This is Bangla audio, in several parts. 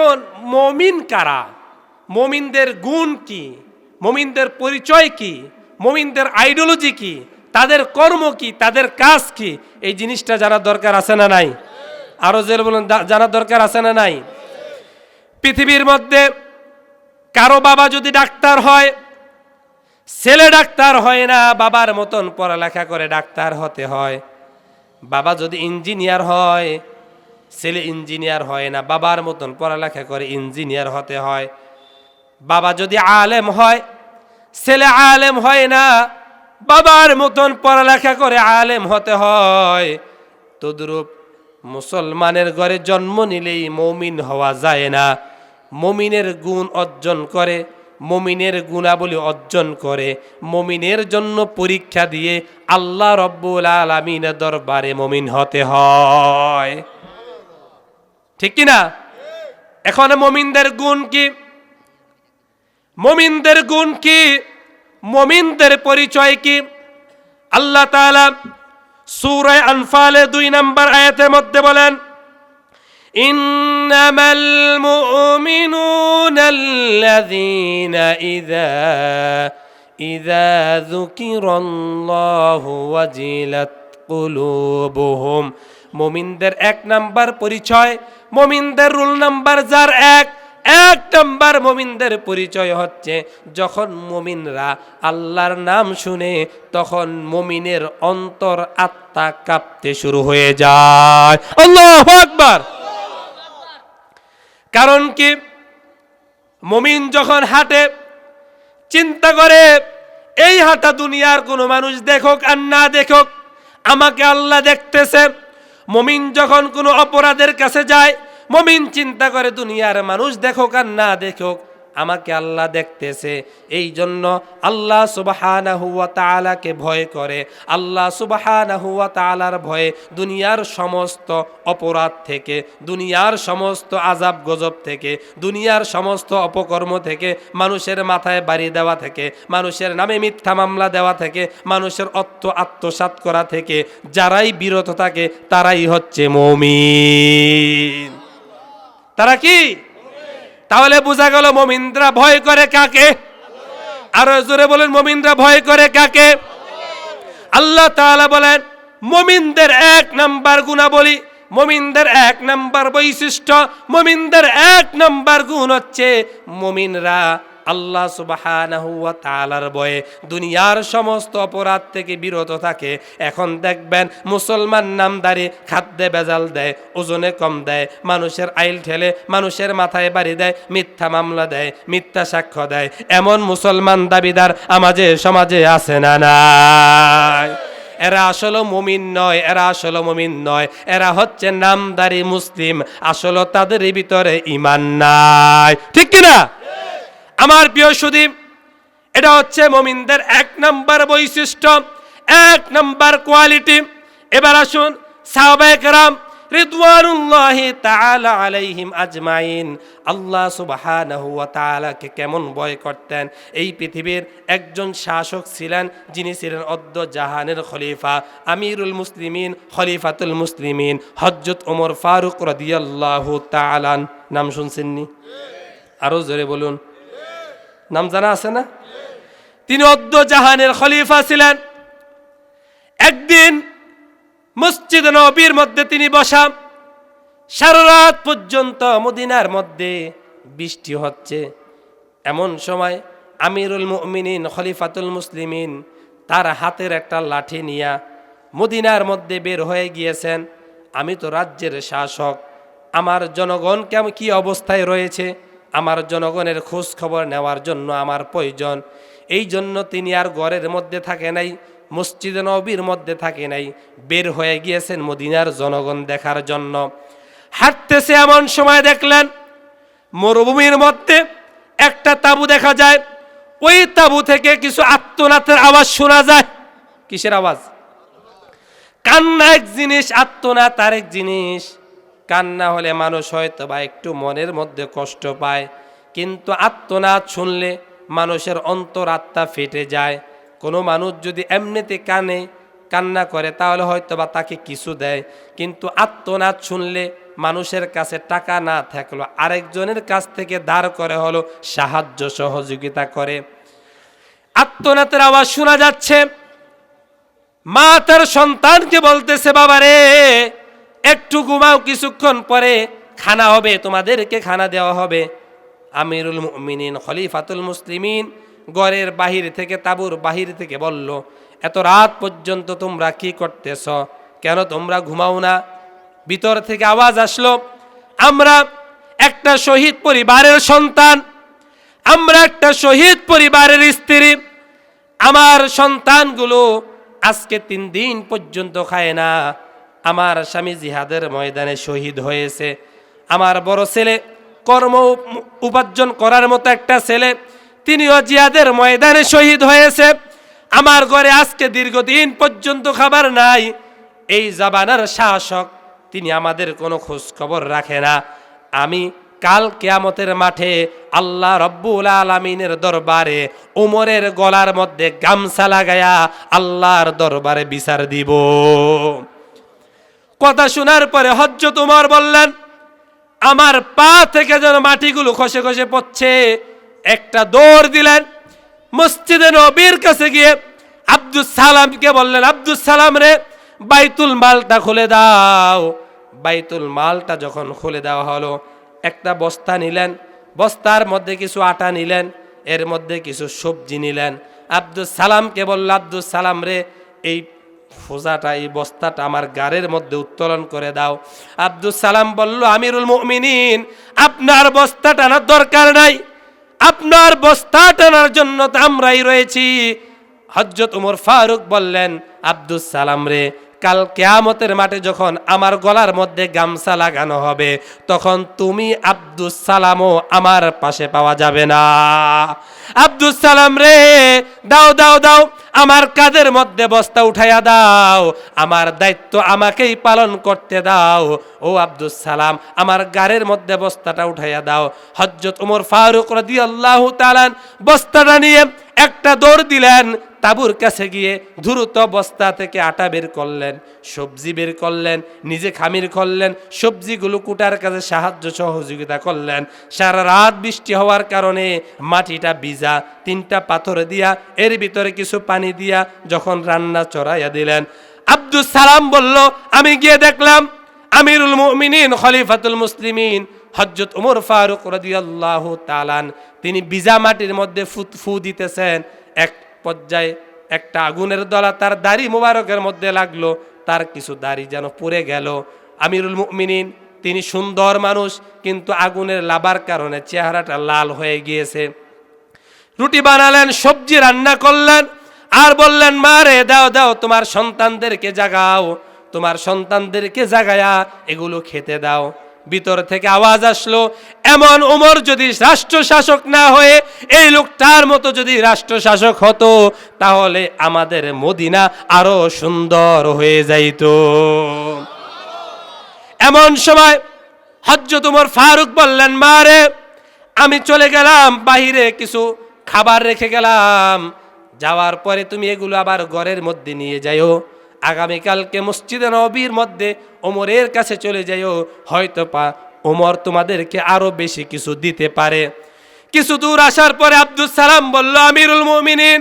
এখন মমিন কারা? মমিনদের গুণ কি? মমিনদের পরিচয় কি? মমিনদের আইডিওলজি কি? তাদের কর্ম কি? তাদের কাজ কি? এই জিনিসটা জানার দরকার আছে না নাই? আরও যে বলুন জানার দরকার আছে না নাই? পৃথিবীর মধ্যে কারও বাবা যদি ডাক্তার হয়, ছেলে ডাক্তার হয় না, বাবার মতন পড়ালেখা করে ডাক্তার হতে হয়। বাবা যদি ইঞ্জিনিয়ার হয় ছেলে ইঞ্জিনিয়ার হয় না, বাবার মতন পড়ালেখা করে ইঞ্জিনিয়ার হতে হয়। বাবা যদি আলেম হয়, ছেলে আলেম হয় না, বাবার মতন পড়ালেখা করে আলেম হতে হয়। তদ্রূপ মুসলমানের ঘরে জন্ম নিলেই মমিন হওয়া যায় না। মমিনের গুণ অর্জন করে, মমিনের গুণাবলী অর্জন করে, মমিনের জন্য পরীক্ষা দিয়ে আল্লাহ রব্বুল আলমিনের দরবারে মমিন হতে হয়। ঠিক কি না এখন মমিনদের গুণ কি মমিনদের গুণ কি মমিনদের পরিচয় কি আল্লাহ তাআলা সূরায়ে আনফালে দুই নম্বর আয়াতের মধ্যে বলেন إنما المؤمنون الذين إذا إذا ذكر الله وجلت قلوبهم মুমিনদের এক নাম্বার পরিচয় মুমিনদের রুল নাম্বার যার এক এক নাম্বার মুমিনদের পরিচয় হচ্ছে যখন মুমিনরা আল্লাহর নাম শুনে তখন মুমিনের অন্তর আত্মা কাঁপতে শুরু হয়ে যায়। আল্লাহু আকবার! কারণ কি? মুমিন যখন হাঁটে, চিন্তা করে, এই হাঁটা দুনিয়ার কোনো মানুষ দেখুক আর না দেখুক, আমাকে আল্লাহ দেখতেছে। মমিন যখন কোনো অপরাধের কাছে যায়, মমিন চিন্তা করে দুনিয়ার মানুষ দেখোক আর না দেখুক আমাকে আল্লাহ দেখতেছে। এই জন্য আল্লাহ সুবাহানা হুয়া তালাকে ভয় করে। আল্লাহ সুবাহানা হুয়া তালার ভয়ে দুনিয়ার সমস্ত অপরাধ থেকে, দুনিয়ার সমস্ত আজাব গজব থেকে, দুনিয়ার সমস্ত অপকর্ম থেকে, মানুষের মাথায় বাড়ি দেওয়া থেকে, মানুষের নামে মিথ্যা মামলা দেওয়া থেকে, মানুষের অর্থ আত্মসাৎ করা থেকে, যারাই বিরত থাকে তারাই হচ্ছে মমিন। তারা কি? তাহলে বোঝা গেল মমিন্দ্রা ভয় করে কাকে? আরও জোরে বলেন, মমিন্দ্রা ভয় করে কাকে? আল্লাহ তাআলা বলেন, মমিনদের এক নাম্বার গুণাবলী, মমিনদের এক নাম্বার বৈশিষ্ট্য, মমিনদের এক নাম্বার গুণ হচ্ছে মমিনরা। আল্লাহ সুবাহানাহু ওয়া তাআলার ভয়ে দুনিয়ার সমস্ত অপরাধ থেকে বিরত থাকে। এখন দেখবেন মুসলমান নামদারি খাদ্যে বেজাল দেয়, ওজনে কম দেয়, মানুষের আইল ঠেলে মানুষের মাথায় বাড়ি দেয়, মিথ্যা মামলা দেয়, মিথ্যা সাক্ষ্য দেয়। এমন মুসলমান দাবিদার আমাদের সমাজে আছে না নাই? এরা আসলে মুমিন নয়, এরা আসলে মুমিন নয়। এরা হচ্ছে নামদারি মুসলিম, আসলে তাদের ভিতরে ইমান নাই। ঠিক কিনা? আমার প্রিয় সুদীপ, এটা হচ্ছে মমিনদের এক নাম্বার বৈশিষ্ট্য, এক নাম্বার কোয়ালিটি। এবার আসুন সাহবায়করাম রিদওয়ানুল্লাহি তাআলা আলাইহিম আজমাইন। আল্লাহ সুবহানাহু ওয়া তাআলাকে কেমন ভয় করতেন? এই পৃথিবীর একজন শাসক ছিলেন যিনি ছিলেন অদ্য জাহানের খলিফা, আমিরুল মুসলিমিন, খলিফাতুল মুসলিমিন হজরত ওমর ফারুক রাদিয়াল্লাহু তাআলান নাম শুনছেননি আরও জোরে বলুন। নাম জানা আছে না? তিনি অদ্য জাহানের খলিফা ছিলেন। একদিন মসজিদ নবীর মধ্যে তিনি বসা। সারা রাত পর্যন্ত মদিনার মধ্যে বৃষ্টি হচ্ছে। এমন সময় আমিরুল মুমিনিন, খলিফাতুল মুসলিমিন তার হাতের একটা লাঠি নিয়া মদিনার মধ্যে বের হয়ে গিয়েছেন। আমি তো রাজ্যের শাসক। আমার জনগণ কেমন কি অবস্থায় রয়েছে? আমার জনগণের খোঁজ খবর নেওয়ার জন্য আমার প্রয়োজন। এই জন্য তিনি আর ঘরের মধ্যে থাকে নাই, মসজিদ নবীর মধ্যে থাকে নাই। বের হয়ে গিয়েছেন মদিনার জনগণ দেখার জন্য। হাঁটতেছে এমন সময় দেখলেন, মরুভূমির মধ্যে একটা তাবু দেখা যায়। ওই তাবু থেকে কিছু আত্মনাথের আওয়াজ শোনা যায়। কিসের আওয়াজ? কান্না এক জিনিস, আত্মনাথ আরেক জিনিস। কান্না হলে মানুষ হয়তো বা একটু মনের মধ্যে কষ্ট পায়, কিন্তু আত্মনাথ শুনলে মানুষের অন্তর আত্মা ফেটে যায়। কোনো মানুষ যদি এমনিতে কানে, কান্না করে তাহলে হয়তো বা তাকে কিছু দেয়, কিন্তু আত্মনাথ শুনলে মানুষের কাছে টাকা না থাকল আরেকজনের কাছ থেকে দাঁড় করে হলো সাহায্য, সহযোগিতা করে। আত্মনাথের আওয়াজ শোনা যাচ্ছে, মা তার সন্তানকে বলতেছে, বাবারে একটু ঘুমাও কিছুক্ষণ পরে খানা হবে, তোমাদেরকে খানা দেওয়া হবে। আমিরুল মিনিন খলিফাতুল মুসলিমিন গড়ের বাহির থেকে, তাবুর বাহির থেকে বলল, এত রাত পর্যন্ত তোমরা কি করতেছ? কেন তোমরা ঘুমাও না? ভিতর থেকে আওয়াজ আসলো, আমরা একটা শহীদ পরিবারের সন্তান, আমরা একটা শহীদ পরিবারের স্ত্রী। আমার সন্তানগুলো আজকে তিন দিন পর্যন্ত খায় না। আমার স্বামী জিহাদের ময়দানে শহীদ হয়েছে। আমার বড় ছেলে কর্ম উপ- উপার্জন করার মতো একটা ছেলে, তিনিও জিহাদের ময়দানে শহীদ হয়েছে। আমার ঘরে আজকে দীর্ঘদিন পর্যন্ত খাবার নাই। এই জাবানার শাসক, তিনি আমাদের কোনো খোঁজ খবর রাখে না। আমি কাল কেয়ামতের মাঠে আল্লাহ রব্বুল আলমিনের দরবারে উমরের গলার মধ্যে গামছা লাগায়া আল্লাহর দরবারে বিচার দিব। কথা শোনার পরে হজ্জ তোমার বললেন, আমার পা থেকে যেন মাটিগুলো খসে খসে পড়ছে। একটা দৌড় দিলেন, মসজিদে নবীর কাছে গিয়ে আব্দুল সালামকে বললেন আব্দুল সালাম রে, বাইতুল মালটা খুলে দাও। বাইতুল মালটা যখন খুলে দেওয়া হলো, একটা বস্তা নিলেন, বস্তার মধ্যে কিছু আটা নিলেন, এর মধ্যে কিছু সবজি নিলেন। আব্দুল সালামকে বলল আব্দুল সালাম রে, এই ফোজাটা এই বস্তাটা আমার গাড়ের মধ্যে উত্তোলন করে দাও। আব্দুল সালাম বলল, আমিরুল মুমিনিন, আপনার বস্তা টানার দরকার নাই। আপনার বস্তা টানার জন্য তো আমরাই রয়েছি। হজরত উমর ফারুক বললেন আব্দুল সালাম রে কাল কেয়ামতের মাঠে যখন আমার গলার মধ্যে গামছা লাগানো হবে, তখন তুমি আব্দুস সালামও আমার পাশে পাওয়া যাবে না। আব্দুস সালাম রে, দাও দাও দাও, আমার কাদের মধ্যে বস্তা উঠাইয়া দাও, আমার দায়িত্ব আমাকেই পালন করতে দাও। ও আব্দুস সালাম, আমার গাড়ির মধ্যে বস্তাটা উঠাইয়া দাও। হজরত উমর ফারুক রদি আল্লাহ তালান বস্তাটা নিয়ে একটা দৌড় দিলেন তাবুর কাছে গিয়ে দ্রুত বস্তা থেকে আটা বের করলেন, সবজি বের করলেন, নিজে খামির করলেন, সবজিগুলো কুটার কাছে সাহায্য সহযোগিতা করলেন। সারা রাত বৃষ্টি হওয়ার কারণে মাটিটা ভিজা, তিনটা পাথর দিয়া, এর ভিতরে কিছু পানি দিয়া যখন রান্না চড়াইয়া দিলেন আব্দুল সালাম বলল, আমি গিয়ে দেখলাম আমিরুল মুমিনিন, খলিফাতুল মুসলিমিন হজরত উমর ফারুক রাদিয়াল্লাহু তালান তিনি বিজা মাটির মধ্যে ফু দিতেছেন, এক পর্যায়ে একটা আগুনের দলা তার দাড়ি মোবারকের মধ্যে লাগল, তার কিছু দাড়ি যেন পুড়ে গেল। আমিরুল মুমিনিন, তিনি সুন্দর মানুষ, কিন্তু আগুনের লাবার কারণে চেহারাটা লাল হয়ে গিয়েছে। রুটি বানালেন, সবজি রান্না করলেন, আর বললেন, মা রে, দাও দাও, তোমার সন্তানদেরকে জাগাও, তোমার সন্তানদেরকে জাগায়া এগুলো খেতে দাও। ভিতর থেকে আওয়াজ আসলো, এমন উমর যদি রাষ্ট্র শাসক না হয়ে এই লোকটার মতো যদি রাষ্ট্র শাসক হতো, তাহলে আমাদের মদিনা আরও সুন্দর হয়ে যাইত। এমন সময় হজরত উমর ফারুক বললেন, মা রে, আমি চলে গেলাম, বাহিরে কিছু খাবার রেখে গেলাম। যাওয়ার পরে তুমি এগুলো আবার ঘরের মধ্যে নিয়ে যাইও। আগামীকালকে মসজিদে নবীর মধ্যে ওমরের কাছে চলে যাইও, হয়তো পা ওমর তোমাদেরকে আরও বেশি কিছু দিতে পারে। কিছু দূর আসার পরে আব্দুল সালাম বলল, আমিরুল মুমিনিন,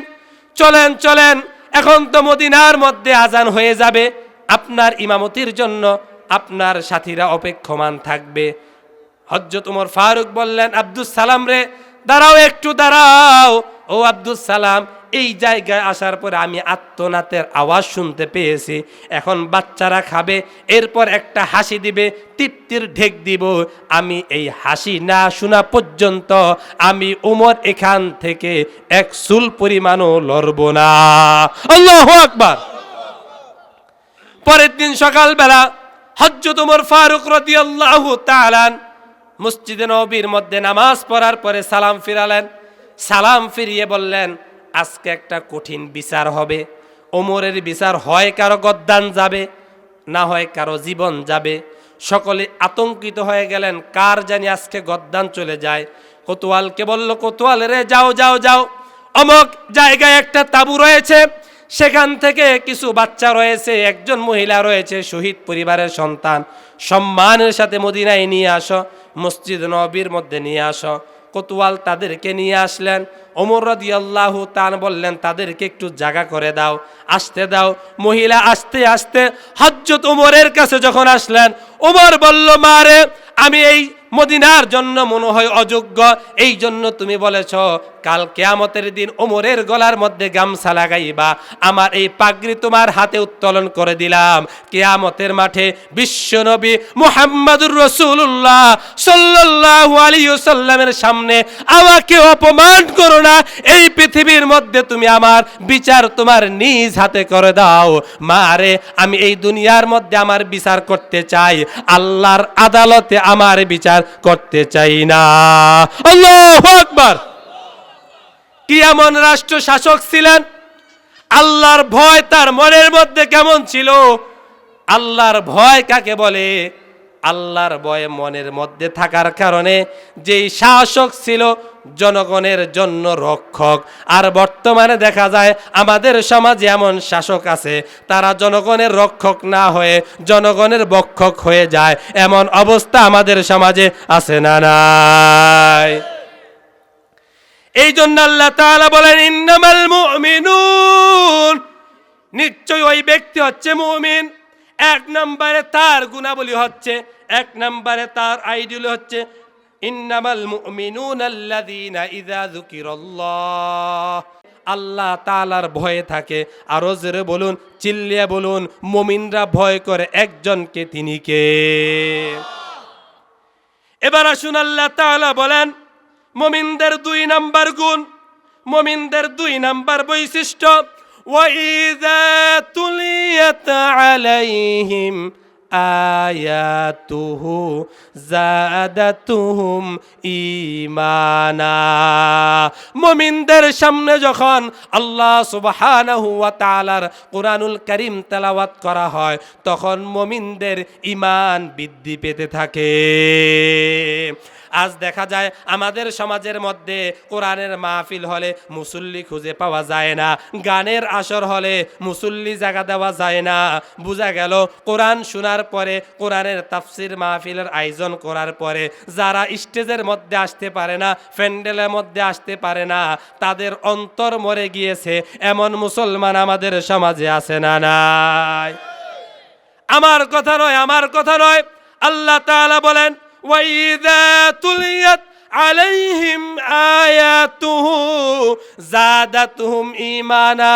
চলেন চলেন, এখন তো মদিনার মধ্যে আজান হয়ে যাবে। আপনার ইমামতির জন্য আপনার সাথীরা অপেক্ষমান থাকবে। হজরত উমর ফারুক বললেন আব্দুল সালাম রে, দাঁড়াও, একটু দাঁড়াও। ও আব্দুল সালাম, এই জায়গায় আসার পরে আমি আত্মনাথের আওয়াজ শুনতে পেয়েছি। এখন বাচ্চারা খাবে, এরপর একটা হাসি দিবে, তৃপ্তির ঢেক দিব। আমি এই হাসি না শোনা পর্যন্ত আমি উমর এখান থেকে এক চুল পরিমাণও লড়ব না। আল্লাহ আকবার। পরের দিন সকালবেলা হজ্জত উমর ফারুক রদিয়াল্লাহু তাআলান মসজিদে নবীর মধ্যে নামাজ পড়ার পরে সালাম ফিরালেন। সালাম ফিরিয়ে বললেন, আজকে একটা কঠিন বিচার হবে। ওমরের বিচার হয় কারও গদ্দান যাবে, না হয় কারও জীবন যাবে। সকলে আতঙ্কিত হয়ে গেলেন, কার জানি আজকে গদ্দান চলে যায়। কোতোয়ালকে বলল, কোতোয়াল রে, যাও যাও যাও। অমক জায়গায় একটা তাবু রয়েছে। সেখান থেকে কিছু বাচ্চা রয়েছে, একজন মহিলা রয়েছে, শহীদ পরিবারের সন্তান। সম্মানের সাথে মদিনায় নিয়ে আসো, মসজিদ নবীর মধ্যে নিয়ে আসো। কোতোয়াল তাদেরকে নিয়ে আসলেন। ওমর আল্লাহ তান বললেন, তাদেরকে একটু জাগা করে দাও, আসতে দাও। মহিলা আসতে আসতে হজ্জত ওমরের কাছে যখন আসলেন, ওমর বলল মারে আমি এই মদিনার জন্য মনে হয় অযোগ্য। এই জন্য তুমি বলেছ, কাল কেয়ামতের দিন ওমরের গলার মধ্যে গামছা লাগাইবা। আমার এই পাগড়ি তোমার হাতে উত্তোলন করে দিলাম। কেয়ামতের মাঠে বিশ্বনবী মুহাম্মাদুর রসুল্লাহ সাল্লাল্লাহু আলাইহি সাল্লামের সামনে আমাকে অপমান করো না। এই পৃথিবীর মধ্যে তুমি আমার বিচার তোমার নিজ হাতে করে দাও। মারে আমি এই দুনিয়ার মধ্যে আমার বিচার করতে চাই। আল্লাহর আদালতে আমার বিচার করতে চাই না। আল্লাহ আকবার। কি এমন রাষ্ট্র শাসক ছিলেন। আল্লাহর ভয় তার মনের মধ্যে কেমন ছিল? আল্লাহর ভয় কাকে বলে? আল্লাহর বয়ে মনের মধ্যে থাকার কারণে যেই শাসক ছিল জনগণের জন্য রক্ষক। আর বর্তমানে দেখা যায় আমাদের সমাজে এমন শাসক আছে, তারা জনগণের রক্ষক না হয়ে জনগণের বক্ষক হয়ে যায়। এমন অবস্থা আমাদের সমাজে আছে না নাই? এই জন্য আল্লাহ তাআলা বলেন, ইন্নামাল মুমিনুন। নিশ্চয় ওই ব্যক্তি হচ্ছে মুমিন। এক নম্বরে তার গুণাবলী হচ্ছে, এক নম্বরে তার আইডিয়াল হচ্ছে, ইন্নামাল মুমিনুন আল্লাযীনা ইযা যুকিরাল্লাহ। আল্লাহ তালার ভয়ে থাকে, আরও জোরে বলুন, চিল্লিয়ে বলুন, মমিনরা ভয় করে একজনকে তিনি কে? এবার আসুন আল্লাহ তাআলা বলেন, মমিনদের দুই নাম্বার গুণ, মমিনদের দুই নাম্বার বৈশিষ্ট্য وَإِذَا تُلِيَتْ عَلَيْهِمْ آيَاتُهُ زَادَتْهُمْ ঈমানা মুমিনদের সামনে যখন আল্লাহ সুবহানাহু ওয়া তাআলার কোরআনুল কারীম তেলাওয়াত করা হয় তখন মুমিনদের ঈমান বৃদ্ধি পেতে থাকে আজ দেখা যায় আমাদের সমাজের মধ্যে কোরআনের মাহফিল হলে মুসল্লি খুঁজে পাওয়া যায় না, গানের আসর হলে মুসল্লি জায়গা দেওয়া যায় না। বোঝা গেল, কোরআন শোনার পরে, কোরআনের তাফসির মাহফিলের আয়োজন করার পরে যারা স্টেজের মধ্যে আসতে পারে না, প্যান্ডেলের মধ্যে আসতে পারে না, তাদের অন্তর মরে গিয়েছে, এমন মুসলমান আমাদের সমাজে আছে না নাই। আমার কথা নয়, আমার কথা নয়, আল্লাহ তাআলা বলেন ওয়াইদা তুলিয়াত আলাইহিম আয়াতুহু জাদাতুহুম ঈমানা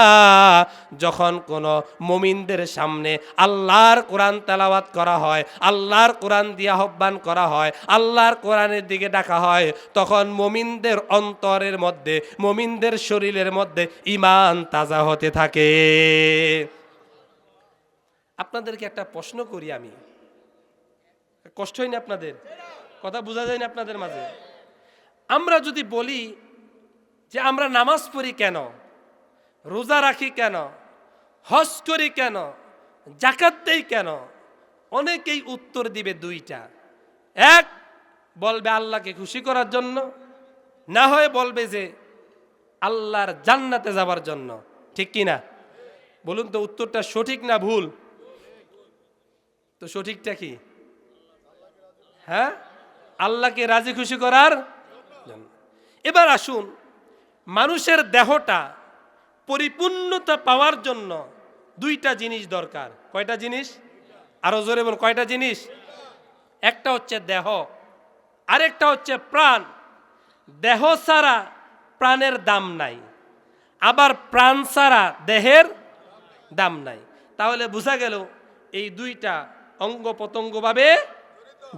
যখন কোন মুমিনদের সামনে আল্লাহর কোরআন তেলাওয়াত করা হয়, আল্লাহর কোরআন দিয়ে আহ্বান করা হয়, আল্লাহর কোরআনের দিকে ডাকা হয়, তখন মুমিনদের অন্তরের মধ্যে, মুমিনদের শরীরের মধ্যে ইমান তাজা হতে থাকে। আপনাদেরকে একটা প্রশ্ন করি আমি। কষ্ট হয়নি আপনাদের? কথা বোঝা যায় না আপনাদের মাঝে? আমরা যদি বলি যে আমরা নামাজ পড়ি কেন? রোজা রাখি কেন? হজ করি কেন? জাকাত দেই কেন? অনেকেই উত্তর দিবে দুইটা। এক, বলবে আল্লাহকে খুশি করার জন্য। না হয় বলবে যে আল্লাহর জান্নাতে যাবার জন্য। ঠিক কি না? বলুন তো উত্তরটা সঠিক না ভুল? তো সঠিকটা কি? হ্যাঁ? আল্লাহকে রাজি খুশি করার এবার আসুন, মানুষের দেহটা পরিপূর্ণতা পাওয়ার জন্য দুইটা জিনিস দরকার। কয়টা জিনিস? আরও জোরে বল কয়টা জিনিস? একটা হচ্ছে দেহ, আরেকটা হচ্ছে প্রাণ। দেহ ছাড়া প্রাণের দাম নাই, আবার প্রাণ ছাড়া দেহের দাম নাই। তাহলে বোঝা গেল এই দুইটা অঙ্গ প্রত্যঙ্গভাবে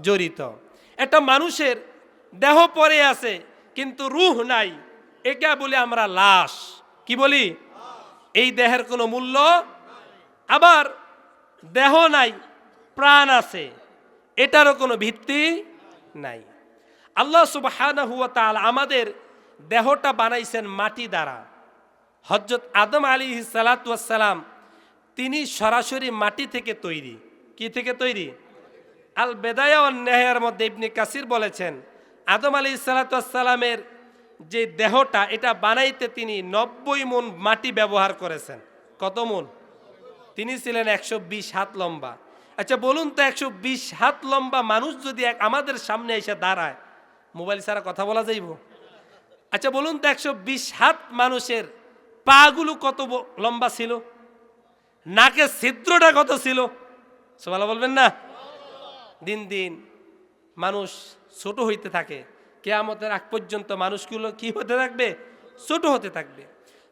জড়িত। একটা মানুষের দেহ পরে আছে, কিন্তু রুহ নাই। এটা বলে আমরা লাশ। কি বলি? এই দেহের কোনো মূল্য আবার দেহ নাই, প্রাণ আছে। এটারও কোনো ভিত্তি নাই। আল্লাহ তাআলা আমাদের দেহটা বানাইছেন মাটি দ্বারা। হজরত আদম আলী সালাতাম তিনি সরাসরি মাটি থেকে তৈরি। কি থেকে তৈরি? আল বেদায়া নেহের মধ্যে ইবনে কাসির বলেছেন, আদম আলী সালাতামের যে দেহটা, এটা বানাইতে তিনি নব্বই মন মাটি ব্যবহার করেছেন। কত মন? তিনি ছিলেন একশো বিশ হাত লম্বা। আচ্ছা বলুন তো একশো বিশ হাত লম্বা মানুষ যদি এক আমাদের সামনে এসে দাঁড়ায়, মোবাইল ছাড়া কথা বলা যাইব? আচ্ছা বলুন তো একশো বিশ হাত মানুষের পাগুলো কত লম্বা ছিল? নাকের ছিদ্রটা কত ছিল? সবাই বলবেন না? দিন দিন মানুষ ছোট হইতে থাকে। কেয়ামতের আগ পর্যন্ত মানুষগুলো কি হতে থাকবে? ছোট হতে থাকবে।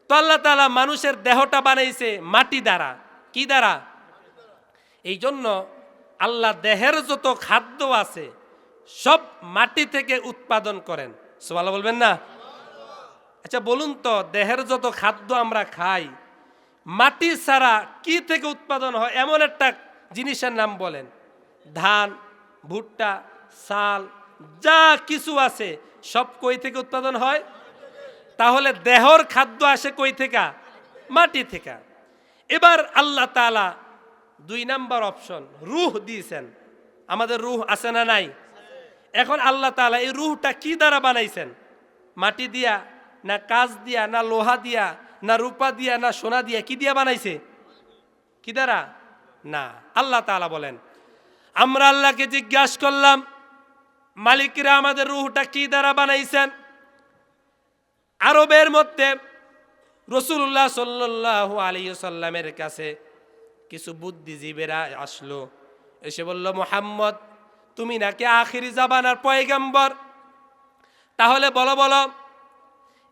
তো আল্লাহ তালা মানুষের দেহটা বানাইছে মাটি দ্বারা। কি দ্বারা? এই জন্য আল্লাহ দেহের যত খাদ্য আছে, সব মাটি থেকে উৎপাদন করেন। সোমালা বলবেন না? আচ্ছা বলুন তো, দেহের যত খাদ্য আমরা খাই, মাটি ছাড়া কি থেকে উৎপাদন হয়? এমন একটা জিনিসের নাম বলেন। ধান, ভুট্টা চাল যা কিছু আছে, সব কই থেকে উৎপাদন হয়? তাহলে দেহর খাদ্য আসে কই থেকে? মাটি থেকে। এবার আল্লাহ তালা দুই নাম্বার অপশন, রুহ দিয়েছেন। আমাদের রুহ আছে না নাই? এখন আল্লাহ তাআলা এই রুহটা কি দ্বারা বানাইছেন? মাটি দিয়া, না কাজ দিয়া, না লোহা দিয়া, না রূপা দিয়া, না সোনা দিয়া, কি দিয়া বানাইছে? কি দ্বারা? না। আল্লাহ তালা বলেন আমরা আল্লাহকে জিজ্ঞাসা করলাম, মালিকরা আমাদের রুহটা কি দ্বারা বানাইছেন? আরবের মধ্যে রসুল্লাহ সাল্লাহ আলী সাল্লামের কাছে কিছু বুদ্ধিজীবীরা আসলো। এসে বলল, মোহাম্মদ, তুমি নাকি আখিরি জাবানার পয়গাম্বর? তাহলে বলো বলো,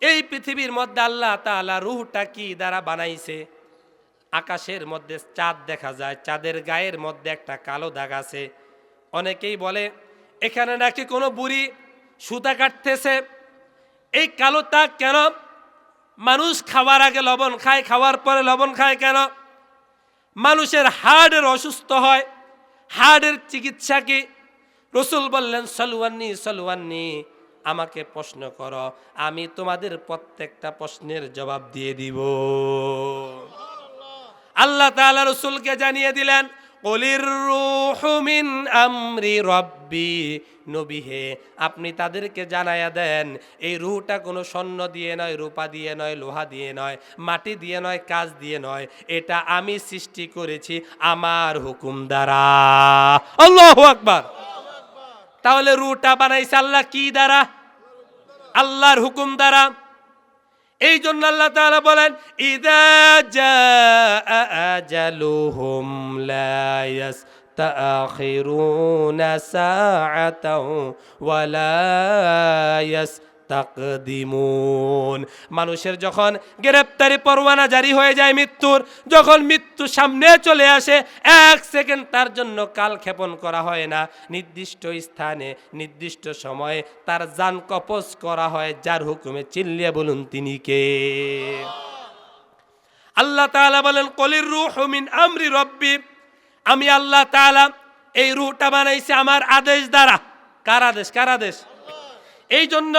এই পৃথিবীর মধ্যে আল্লাহ তাআলা রুহটা কি দ্বারা বানাইছে? আকাশের মধ্যে চাঁদ দেখা যায়, চাঁদের গায়ের মধ্যে একটা কালো দাগ আছে। অনেকেই বলে, এখানে নাকি কোনো বুড়ি সুতা কাটতেছে? এই কালো দাগ কেন? মানুষ খাওয়ার আগে লবণ খায়, খাওয়ার পরে লবণ খায় কেন? মানুষের হার্টের অসুস্থ হয় হার্টের চিকিৎসা কি? রসুল বললেন, সলুয়ান্নি সলুয়ান্নি, আমাকে প্রশ্ন করো, আমি তোমাদের প্রত্যেকটা প্রশ্নের জবাব দিয়ে দিব। আল্লাহ তাআলা রসুলকে জানিয়ে দিলেন, কলির রূহু মিন আমরি রব্বি। নবী হে, আপনি তাদেরকে জানায়া দেন, এই রুহটা কোনো স্বর্ণ দিয়ে নয়, রূপা দিয়ে নয়, লোহা দিয়ে নয়, মাটি দিয়ে নয়, কাজ দিয়ে নয়। এটা আমি সৃষ্টি করেছি আমার হুকুম দ্বারা। আল্লাহ আকবার। তাহলে রুহটা বানাইছে আল্লাহ কি দ্বারা? আল্লাহর হুকুম দ্বারা। এই জন্য আল্লাহ তাআলা বলেন ইদা জাআ আজালুহুম লা ইয়াস্তাখিরুনা সাআতাও ওয়ালা ইয়াস্তাকদিমুন মানুষের যখন গ্রেপ্তারি পরোয়ানা জারি হয়ে যায় মৃত্যুর, যখন মৃত্যু সামনে চলে আসে, এক সেকেন্ড তার জন্য কাল ক্ষেপণ করা হয় না। নির্দিষ্ট স্থানে, নির্দিষ্ট সময়ে তার যান কপস করা হয়, যার হুকুমে চিল্লিয়ে বলুন তিনি কে? আল্লাহ তাআলা বলেন, কলির রুহ মিন আমরি রব্বি। আমি আল্লাহ তাআলা এই রুহটা বানাইছি আমার আদেশ দ্বারা। কার আদেশ? কার আদেশ? এই জন্য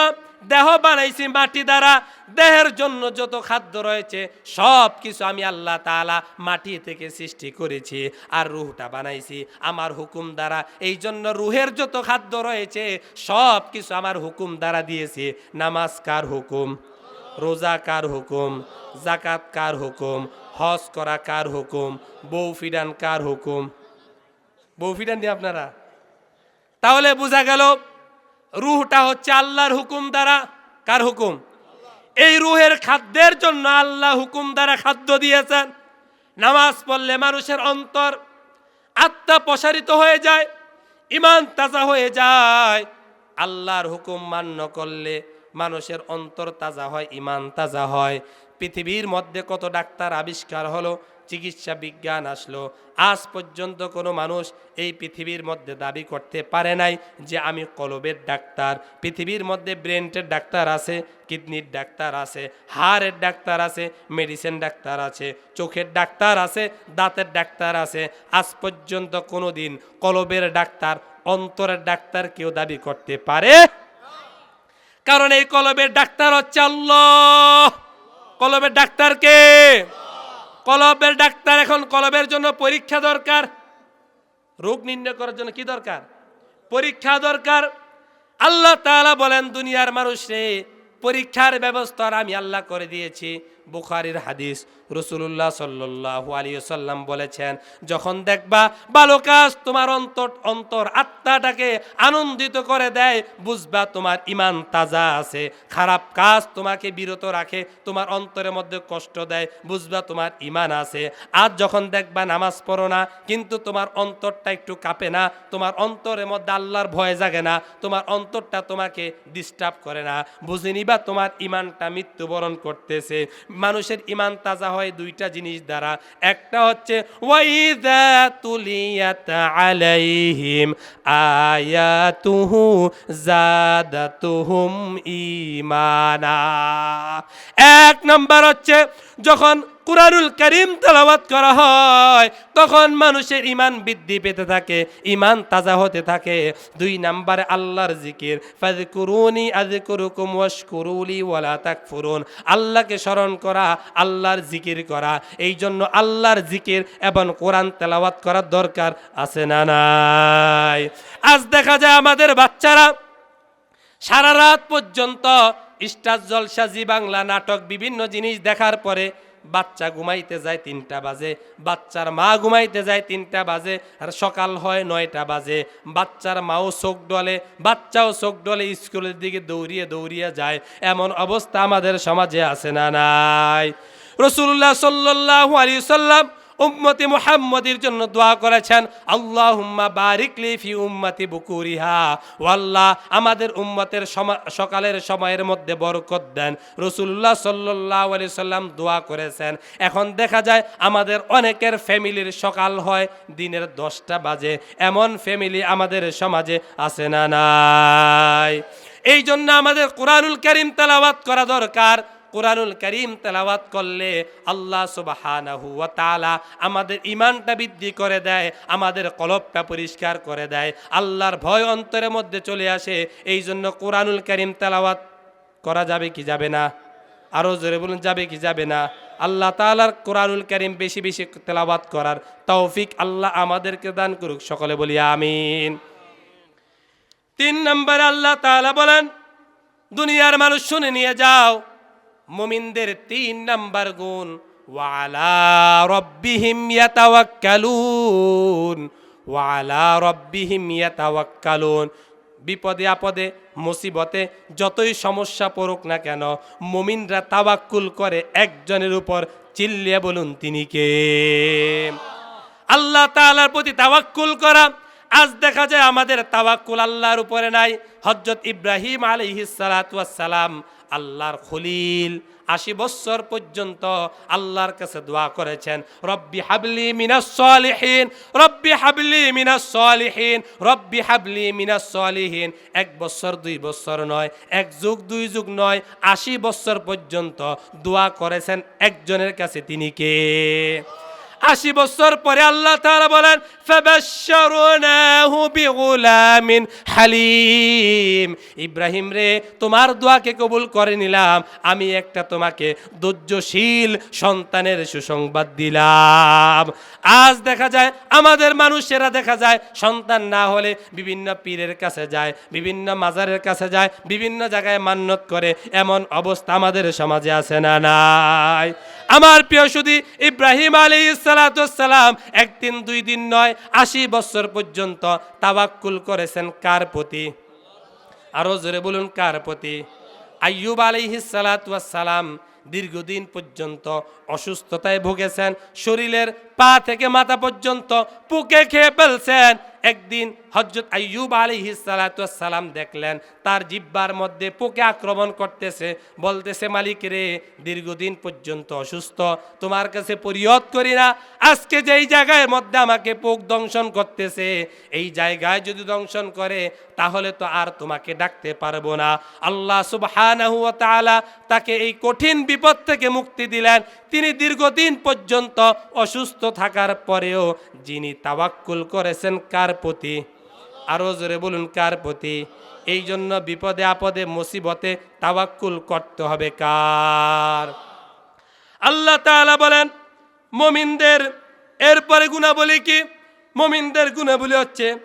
দেহ বানাইছি মাটি দ্বারা, দেহের জন্য যত খাদ্য রয়েছে, সব কিছু আমি আল্লাহ তাআলা মাটি থেকে সৃষ্টি করেছি আর রুহটা বানাইছি আমার হুকুম দ্বারা। এই জন্য রুহের যত খাদ্য রয়েছে, সব কিছু আমার হুকুম দ্বারা দিয়েছি। নামাজ কার হুকুম? রোজা কার হুকুম? জাকাত কার হুকুম? হজ করা কার হুকুম? বউ ফিডান কার হুকুম? বউ ফিডান দিয়ে আপনারা। তাহলে বোঝা গেল রুহটা হচ্ছে আল্লাহর হুকুম দ্বারা, কার হুকুম? এই রুহের খাদ্যের জন্য আল্লাহ হুকুম দ্বারা খাদ্য দিয়েছেন। নামাজ পড়লে মানুষের অন্তর আত্মা প্রসারিত হয়ে যায় ইমান তাজা হয়ে যায়। আল্লাহর হুকুম মান্য করলে মানুষের অন্তর তাজা হয় ইমান তাজা হয়। পৃথিবীর মধ্যে কত ডাক্তার আবিষ্কার হলো চিকিৎসা বিজ্ঞান আসলো। আজ পর্যন্ত কোনো মানুষ এই পৃথিবীর মধ্যে দাবি করতে পারে নাই যে আমি কলবের ডাক্তার। পৃথিবীর মধ্যে ব্রেনের ডাক্তার আছে, কিডনির ডাক্তার আছে, হাড়ের ডাক্তার আছে, মেডিসিন ডাক্তার আছে, চোখের ডাক্তার আছে, দাঁতের ডাক্তার আছে। আজ পর্যন্ত কোনো দিন কলবের ডাক্তার, অন্তরের ডাক্তার কেউ দাবি করতে পারে? কারণ এই কলবের ডাক্তার হচ্ছে আল্লাহ। কলবের ডাক্তার কে? কলবের ডাক্তার এখন কলবের জন্য পরীক্ষা দরকার। রোগ নির্ণয় করার জন্য কি দরকার? পরীক্ষা দরকার। আল্লাহ তালা বলেন, দুনিয়ার মানুষ মানুষে পরীক্ষার ব্যবস্থা আমি আল্লাহ করে দিয়েছি। বুখারির হাদিস। রসুল্লাহ সাল্লাহ আলী সাল্লাম বলেছেন, যখন দেখবা ভালো তোমার অন্তর অন্তর আত্মাটাকে আনন্দিত করে দেয়, বুঝবা তোমার ইমান তাজা আছে। খারাপ কাজ তোমাকে বিরত রাখে, তোমার অন্তরের মধ্যে কষ্ট দেয়, বুঝবা তোমার ইমান আছে। আজ যখন দেখবা নামাজ পড়ো না, কিন্তু তোমার অন্তরটা একটু কাঁপে না, তোমার অন্তরের মধ্যে আল্লাহর ভয় জাগে না, তোমার অন্তরটা তোমাকে ডিস্টার্ব করে না। বুঝে নিবা তোমার ইমানটা মৃত্যুবরণ করতেছে। মানুষের ইমান তাজা হয় দুইটা জিনিস দ্বারা। একটা হচ্ছে আলাইহিম ইমানা এক নম্বর হচ্ছে, যখন কুরআনুল করিম তেলাওয়াত করা হয়, তখন মানুষের ইমান বৃদ্ধি পেতে থাকে ইমান তাজা হতে থাকে। দুই নাম্বারে, আল্লাহর জিকির, ফাযকুরুনি আযকুরুকুম ওয়াশকুরুলি ওয়ালা তাকফুরুন। আল্লাহকে স্মরণ করা, আল্লাহর জিকির করা, এই জন্য আল্লাহর জিকির এবং কোরআন তেলাওয়াত করার দরকার আছে না নাই? আজ দেখা যায় আমাদের বাচ্চারা সারা রাত পর্যন্ত স্টার জলসা, জি বাংলা নাটক, বিভিন্ন জিনিস দেখার পরে বাচ্চা ঘুমাইতে যায় তিনটা বাজে, বাচ্চার মা ঘুমাইতে যায় তিনটা বাজে, আর সকাল হয় নয়টা বাজে। বাচ্চার মাও চোখ ডলে, বাচ্চাও চোখ ডলে স্কুলের দিকে দৌড়িয়ে দৌড়িয়ে যায়। এমন অবস্থা আমাদের সমাজে আছে না নাই? রসুল্লাহ সাল্লাহ আলী সাল্লাম উম্মতি মুহাম্মদের জন্য দোয়া করেছেন, আল্লাহুম্মা বারিকলি ফি উম্মতি বুকুরিহা। ও আল্লাহ আমাদের উম্মতের সকালের সময়ের মধ্যে বরকত দেন। রসুল্লাহ সাল্লাহ আলি সাল্লাম দোয়া করেছেন। এখন দেখা যায়, আমাদের অনেকের ফ্যামিলির সকাল হয় দিনের দশটা বাজে। এমন ফ্যামিলি আমাদের সমাজে আছে না নাই। এই জন্য আমাদের কোরআনুল করিম তেলাওয়াত করা দরকার। কোরআনুল করিম তেলাওয়াত করলে আল্লাহ সুবহানাহু ওয়া তাআলা আমাদের ইমানটা বৃদ্ধি করে দেয়, আমাদের কলপটা পরিষ্কার করে দেয়, আল্লাহর ভয় অন্তরের মধ্যে চলে আসে। এই জন্য কোরআনুল করিম তেলাওয়াত করা যাবে কি যাবে না? আরও জোরে বলুন, যাবে কি যাবে না? আল্লাহ তাআলার কোরআনুল করিম বেশি বেশি তেলাওয়াত করার তৌফিক আল্লাহ আমাদেরকে দান করুক, সকলে বলি আমিন। তিন নম্বরে আল্লাহ তাআলা বলেন, দুনিয়ার মানুষ শুনে নিয়ে যাও। মুমিনদের তিন নাম্বার গুণ। ওয়ালা রব্বিহিম ইয়াতাওয়াক্কালুন। ওয়ালা রব্বিহিম ইয়াতাওয়াক্কালুন। বিপদে আপদে, মুসিবতে যতই সমস্যা পড়ুক না কেন, মুমিনরা তাওয়াক্কুল করে একজনের উপর, চিল্লিয়ে বলুন তিনি কে? আল্লাহ তাআলার প্রতি তাওয়াক্কুল করা। আজ দেখা যায় আমাদের তাওয়াক্কুল আল্লাহর উপরে নাই। হজরত ইব্রাহিম আলাইহিস সালাতু ওয়াস সালাম আল্লাহর খলিল। আশি বছর পর্যন্ত আল্লাহর কাছে দোয়া করেছেন, রব্বি হাবলি মিনাস সলিহিন, রব্বি হাবলি মিনাস সলিহিন, রব্বি হাবলি মিনাস সলিহিন। এক বছর দুই বছর নয়, এক যুগ দুই যুগ নয়, আশি বছর পর্যন্ত দোয়া করেছেন একজনের কাছে তিনি কে? আশি বছর পরে আল্লাহ তাআলা বলেন বিগুলামিন হালিম। ইব্রাহিম রে, তোমার দোয়াকে কবুল করে নিলাম। আমি একটা তোমাকে ধৈর্যশীল সন্তানের সুসংবাদ দিলাম। আজ দেখা যায়, আমাদের মানুষেরা দেখা যায়, সন্তান না হলে বিভিন্ন পীরের কাছে যায়, বিভিন্ন মাজারের কাছে যায়, বিভিন্ন জায়গায় মান্যত করে। এমন অবস্থা আমাদের সমাজে আছে না নাই? আমার প্রিয় সুদী ইব্রাহিম আলী সালাম একদিন, দুই দিন নয়, আশি বছর পর্যন্ত তাবাক্কুল করেছেন কার প্রতি? আরও জোরে বলুন, কার প্রতি? আইয়ুব সালাম দীর্ঘদিন পর্যন্ত অসুস্থতায় ভুগেছেন, শরীরের পা থেকে মাথা পর্যন্ত পুকে খেয়ে ফেলছেন একদিন হজরত আইয়ুব আলাইহি সালাম দেখলেন, তার জিব্বার মধ্যে পোকে আক্রমণ করতেছে। বলতেছে, মালিক রে, দীর্ঘদিন পর্যন্ত অসুস্থ, তোমার কাছে পরিয়ত করি না। আজকে যেই জায়গায় মধ্যে আমাকে পোক দংশন করতেছে, এই জায়গায় যদি দংশন করে, তাহলে তো আর তোমাকে ডাকতে পারব না। আল্লাহ সুবহানাহু তাকে এই কঠিন বিপদ থেকে মুক্তি দিলেন। তিনি দীর্ঘদিন পর্যন্ত অসুস্থ থাকার পরেও যিনি তাওয়াক্কুল করেছেন, কার প্রতি? আরও জোরে বলুন, কার প্রতি? এই জন্য বিপদে আপদে মুসিবতে তাওয়াক্কুল করতে হবে কার? আল্লাহ তাআলা বলেন, মমিনদের, এরপরে গুণাবলী কি? মমিনদের গুণাবলী হচ্ছে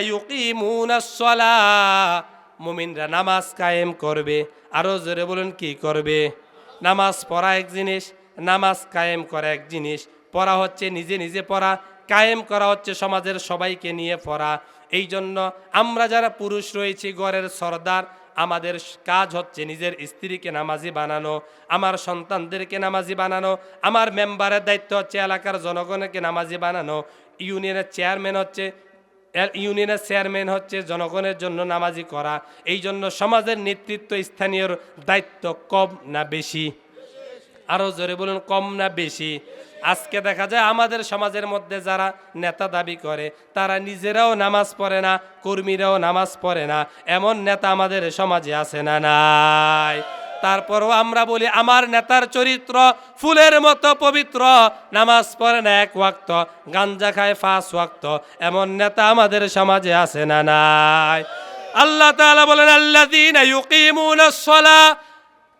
ইউকিমুনাস সালাহ। মুমিনরা নামাজ কায়েম করবে। আরও জোরে বলুন, কি করবে? নামাজ পড়া এক জিনিস, নামাজ কায়েম করা এক জিনিস। পড়া হচ্ছে নিজে নিজে পড়া কায়েম করা হচ্ছে সমাজের সবাইকে নিয়ে পড়া এই জন্য আমরা যারা পুরুষ রয়েছি ঘরের সর্দার, আমাদের কাজ হচ্ছে নিজের স্ত্রীকে নামাজি বানানো, আমার সন্তানদেরকে নামাজি বানানো, আমার মেম্বারের দায়িত্ব হচ্ছে এলাকার জনগণকে নামাজি বানানো। ইউনিয়নের চেয়ারম্যান হচ্ছে ইউনিয়নের চেয়ারম্যান হচ্ছে জনগণের জন্য নামাজি করা। এই জন্য সমাজের নেতৃত্ব স্থানীয় দায়িত্ব কম না বেশি। আরও জোরে বলুন, কম না বেশি। আজকে দেখা যায় আমাদের সমাজের মধ্যে যারা নেতা দাবি করে, তারা নিজেরাও নামাজ পড়ে না, কর্মীরাও নামাজ পড়ে না। এমন নেতা আমাদের সমাজে আছে না নাই। তারপরও আমরা বলি, আমার নেতার চরিত্র ফুলের মতো পবিত্র। নামাজ পড়ে না এক ওয়াক্ত, গাঞ্জা খায় ফাঁস ওয়াক্ত। এমন নেতা আমাদের সমাজে আছে না নাই। আল্লাহ তাআলা বলেন, আল্লাযীনা ইউকিমুনাস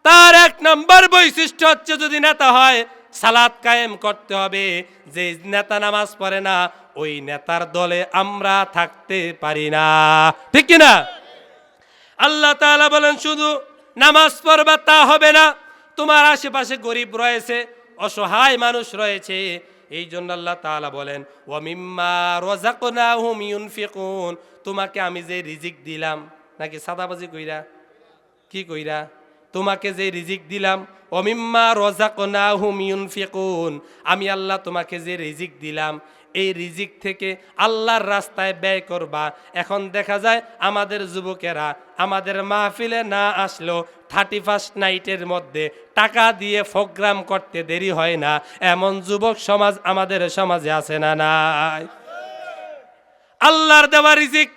তার এক নম্বর বৈশিষ্ট্য হচ্ছে যদি নেতা হয় সালাদ কায়েম করতে হবে। যে নেতা নামাজ পড়ে না, ওই নেতার দলে আমরা থাকতে পারি না। ঠিক কি না? আল্লাহ তাআলা বলেন, শুধু নামাজ পড়বা তা হবে না। তোমার আশেপাশে গরিব রয়েছে, অসহায় মানুষ রয়েছে। এই জন্য আল্লাহ তাআলা বলেন ওয়ামিম্মা রাযাকনাহুম ইউনফিকুন। তোমাকে আমি যে রিজিক দিলাম, নাকি সাদাবাজি কইরা? কি কইরা? তোমাকে যে রিজিক দিলাম, অমিম্মা রজাকনাহুম ইউনফিকুন। আমি আল্লাহ তোমাকে যে রিজিক দিলাম, এই রিজিক থেকে আল্লাহর রাস্তায় ব্যয় করবা। এখন দেখা যায় আমাদের যুবকেরা আমাদের মাহফিলে না আসলেও থার্টি ফার্স্ট নাইটের মধ্যে টাকা দিয়ে প্রোগ্রাম করতে দেরি হয় না। এমন যুবক সমাজ আমাদের সমাজে আছে না নাই? আল্লাহর দেওয়া রিজিক,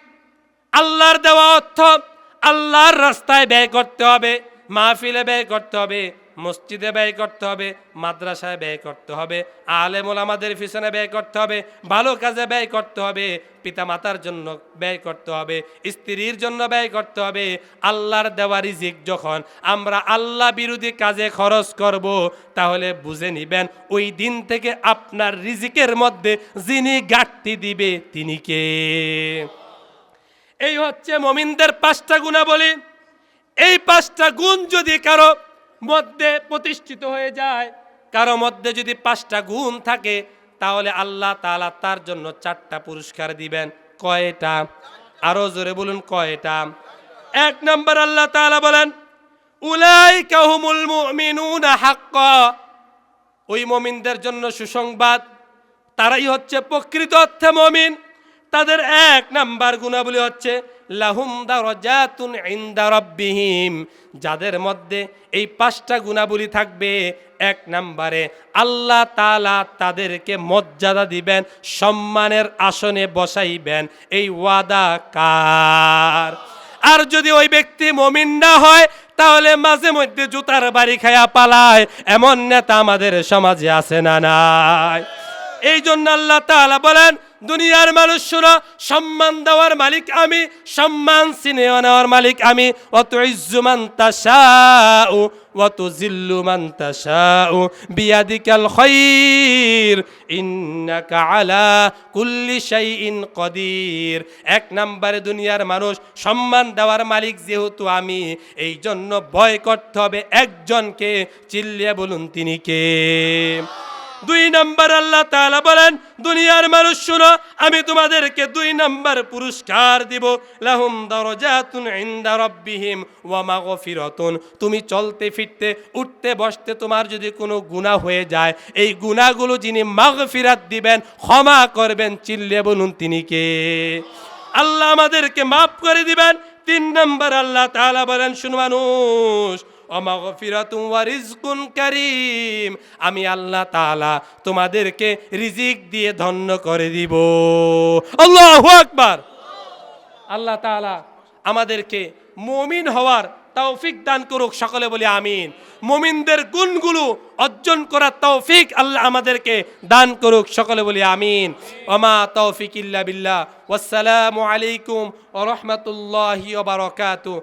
আল্লাহর দেওয়া অর্থ, আল্লাহর রাস্তায় ব্যয় করতে হবে। মাহফিলে ব্যয় করতে হবে, মসজিদে ব্যয় করতে হবে, মাদ্রাসায় ব্যয় করতে হবে, আলেমুল আমাদের পিছনে ব্যয় করতে হবে, ভালো কাজে ব্যয় করতে হবে, পিতামাতার জন্য ব্যয় করতে হবে, স্ত্রীর জন্য ব্যয় করতে হবে, আল্লাহর দেওয়া রিজিক যখন আমরা আল্লাহ বিরোধী কাজে খরচ করব, তাহলে বুঝে নিবেন, ওই দিন থেকে আপনার রিজিকের মধ্যে যিনি ঘাটতি দিবে, তিনি কে? এই হচ্ছে মমিনদের পাঁচটা গুণাবলী। এই পাঁচটা গুণ যদি কারও মধ্যে প্রতিষ্ঠিত হয়ে যায়, কারও মধ্যে যদি পাঁচটা গুণ থাকে, তাহলে আল্লাহ তাআলা তার জন্য চারটা পুরস্কার দিবেন। কয়টা? আরও জোরে বলুন, কয়টা? এক নম্বর আল্লাহ তাআলা বলেন, উলাইকা হুমুল মুমিনুনা হাক্কা। ওই মমিনদের জন্য সুসংবাদ, তারাই হচ্ছে প্রকৃত অর্থে মমিন। তাদের এক নাম্বার গুণাবলী হচ্ছে, লাহুম দারাজাতুন ইনদা রাব্বিহিম। যাদের মধ্যে এই পাঁচটা গুণাবলী থাকবে, এক নাম্বারে আল্লাহ তালা তাদেরকে মর্যাদা দিবেন, সম্মানের আসনে বসাইবেন। এই ওয়াদা কার? আর যদি ওই ব্যক্তি মমিন না হয়, তাহলে মাঝে মধ্যে জুতার বাড়ি খায়া পালায়। এমন নেতা আমাদের সমাজে আছে না নাই? এই জন্য আল্লাহ তাআলা বলেন দুনিয়ার মানুষ শোনো সম্মান দেওয়ার মালিক আমি, সম্মান সিনেও নেওয়ার মালিক আমি। অত ইজ্জুমান তাশাউ অত জিল্লুমান তাশাউ, বিয়াদিকাল খৈর, ইন্নাকা আলা কুল্লি শাইইন কদির। এক নম্বরে দুনিয়ার মানুষ সম্মান দেওয়ার মালিক যেহেতু আমি এই জন্য ভয় করতে হবে একজনকে, চিল্লিয়ে বলুন তিনি কে? দুই নাম্বার আল্লাহ তাআলা বলেন, দুনিয়ার মানুষ শুনো, আমি তোমাদেরকে দুই নাম্বার পুরস্কার দিব। লাহুম দারাজাতুন ইনদা রাব্বিহিম ওয়া মাগফিরাতুন। তুমি চলতে ফিরতে, উঠতে বসতে তোমার যদি কোনো গুনাহ হয়ে যায়, এই গুনাহগুলো যিনি মাগফিরাত দিবেন, ক্ষমা করবেন, চিল্লে বলুন তিনি কে? আল্লাহ আমাদেরকে মাফ করে দিবেন। তিন নম্বর আল্লাহ তাআলা বলেন, শুন মানুষ অমাগফিরাতুম ওয়া রিজকুন আমি আল্লাহ তাআলা তোমাদেরকে রিজিক দিয়ে ধন্য করে দিব। আল্লাহ আকবার। আল্লাহ তাআলা আমাদেরকে মমিন হওয়ার তৌফিক দান করুক, সকলে বলি আমিন। মুমিনদের গুণগুলো অর্জন করার তৌফিক আল্লাহ আমাদেরকে দান করুক, সকলে বলি আমিন। ওমা তৌফিক ইল্লা বিল্লাহ। ওয়াসসালামু আলাইকুম ওয়া রাহমাতুল্লাহি ওয়া বারাকাতুহু।